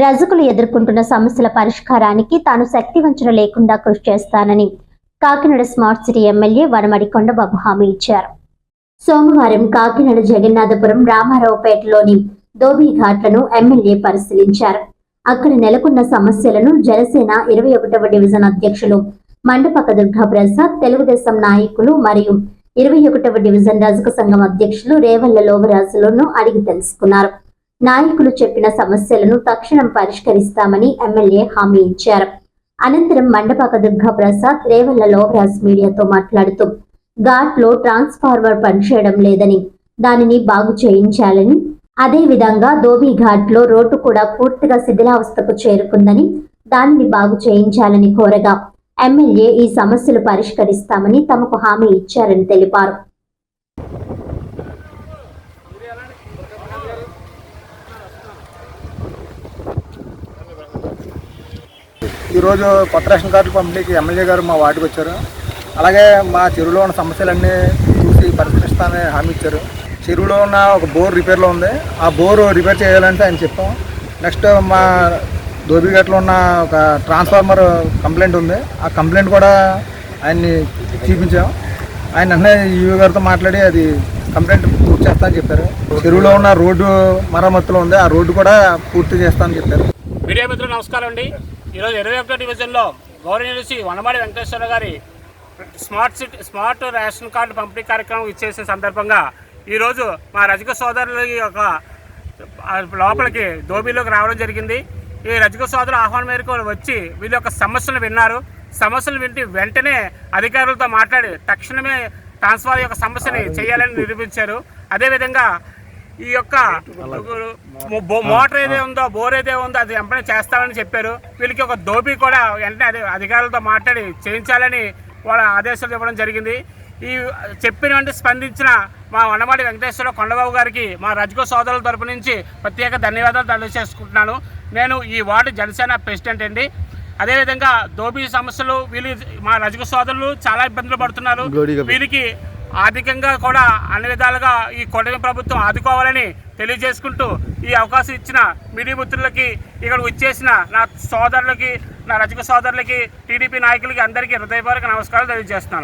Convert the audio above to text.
రజకులు ఎదుర్కొంటున్న సమస్యల పరిష్కారానికి తాను శక్తివంచన లేకుండా కృషి చేస్తానని Kakinada smart city MLA Vanamadi Kondababu హామీ ఇచ్చారు. సోమవారం కాకినాడ జగన్నాథపురం రామారావుపేటలోని ధోబీ ఘాట్లను ఎమ్మెల్యే పరిశీలించారు. అక్కడ నెలకొన్న సమస్యలను జనసేన ఇరవై ఒకటవ డివిజన్ అధ్యక్షులు మండపక దుర్గా ప్రసాద్ తెలుగుదేశం నాయకులు మరియు ఇరవై ఒకటవ డివిజన్ రజక సంఘం అధ్యక్షులు రేవల్ల లోవరాజులను అడిగి తెలుసుకున్నారు. నాయకులు చెప్పిన సమస్యలను తక్షణం పరిష్కరిస్తామని ఎమ్మెల్యే హామీ ఇచ్చారు. అనంతరం మండపాక దుర్గా ప్రసాద్ రేవల్ల లోవరాజ్ మీడియాతో మాట్లాడుతూ ఘాట్లో ట్రాన్స్ఫార్మర్ పనిచేయడం లేదని దానిని బాగు చేయించాలని అదే విధంగా ధోబీ ఘాట్లో రోడ్డు కూడా పూర్తిగా శిథిలావస్థకు చేరుకుందని దానిని బాగు చేయించాలని కోరగా ఎమ్మెల్యే ఈ సమస్యలు పరిష్కరిస్తామని తమకు హామీ ఇచ్చారని తెలిపారు. ఈరోజు కొత్త రేషన్ కార్డులు పంపిణీకి ఎమ్మెల్యే గారు మా వార్డుకి వచ్చారు. అలాగే మా చెరువులో ఉన్న సమస్యలన్నీ చూసి పరిశీలిస్తానని హామీ ఇచ్చారు. చెరువులో ఉన్న ఒక బోర్ రిపేర్లో ఉంది. ఆ బోర్ రిపేర్ చేయాలంటే ఆయన చెప్పాం. నెక్స్ట్ మా దోబిఘట్లో ఉన్న ఒక ట్రాన్స్ఫార్మర్ కంప్లైంట్ ఉంది. ఆ కంప్లైంట్ కూడా ఆయన్ని చూపించాం. ఆయన వెంటనే ఈవీ గారితో మాట్లాడి అది కంప్లైంట్ పూర్తి చేస్తా అని చెప్పారు. చెరువులో ఉన్న రోడ్డు మరమ్మతులు ఉంది. ఆ రోడ్డు కూడా పూర్తి చేస్తా అని చెప్పారు. మీడియా మిత్రులు నమస్కారం అండి. ఈరోజు ఇరవై ఒకటో డివిజన్లో గౌరవనీయులు శ్రీ వనమాడి వెంకటేశ్వర గారి smart city smart ration card పంపిణీ కార్యక్రమం ఇచ్చేసిన సందర్భంగా ఈరోజు మా రజక సోదరుల యొక్క లోపలికి దోబీలోకి రావడం జరిగింది. ఈ రజక సోదరుల ఆహ్వానం మేరకు వచ్చి వీళ్ళ యొక్క సమస్యలు విన్నారు. సమస్యలు వింటి వెంటనే అధికారులతో మాట్లాడి తక్షణమే ట్రాన్స్ఫార్ యొక్క సమస్యని చేయాలని నిరూపించారు. అదేవిధంగా ఈ యొక్క మోటార్ ఏదే ఉందో బోర్ ఏదే ఉందో అది వెంటనే చేస్తామని చెప్పారు. వీళ్ళకి ఒక దోబీ కూడా వెంటనే అదే అధికారులతో మాట్లాడి చేయించాలని వాళ్ళ ఆదేశాలు ఇవ్వడం జరిగింది. ఈ చెప్పిన వెంటనే స్పందించిన మా వనమాడి వెంకటేశ్వర కొండబాబు గారికి మా రజకో సోదరుల తరపు నుంచి ప్రత్యేక ధన్యవాదాలు తెలియజేసుకుంటున్నాను. నేను ఈ వార్డు జనసేన ప్రెసిడెంట్ అండి. అదేవిధంగా దోబీ సమస్యలు వీళ్ళు మా రజక సోదరులు చాలా ఇబ్బందులు పడుతున్నారు. వీరికి ఆర్థికంగా కూడా అన్ని విధాలుగా ఈ కూటమి ప్రభుత్వం ఆదుకోవాలని తెలియజేసుకుంటూ ఈ అవకాశం ఇచ్చిన మీడియా మిత్రులకి ఇక్కడ వచ్చేసిన నా సోదరులకి నా రజక సోదరులకి టీడీపీ నాయకులకి అందరికీ హృదయపూర్వక నమస్కారాలు తెలియజేస్తున్నాను.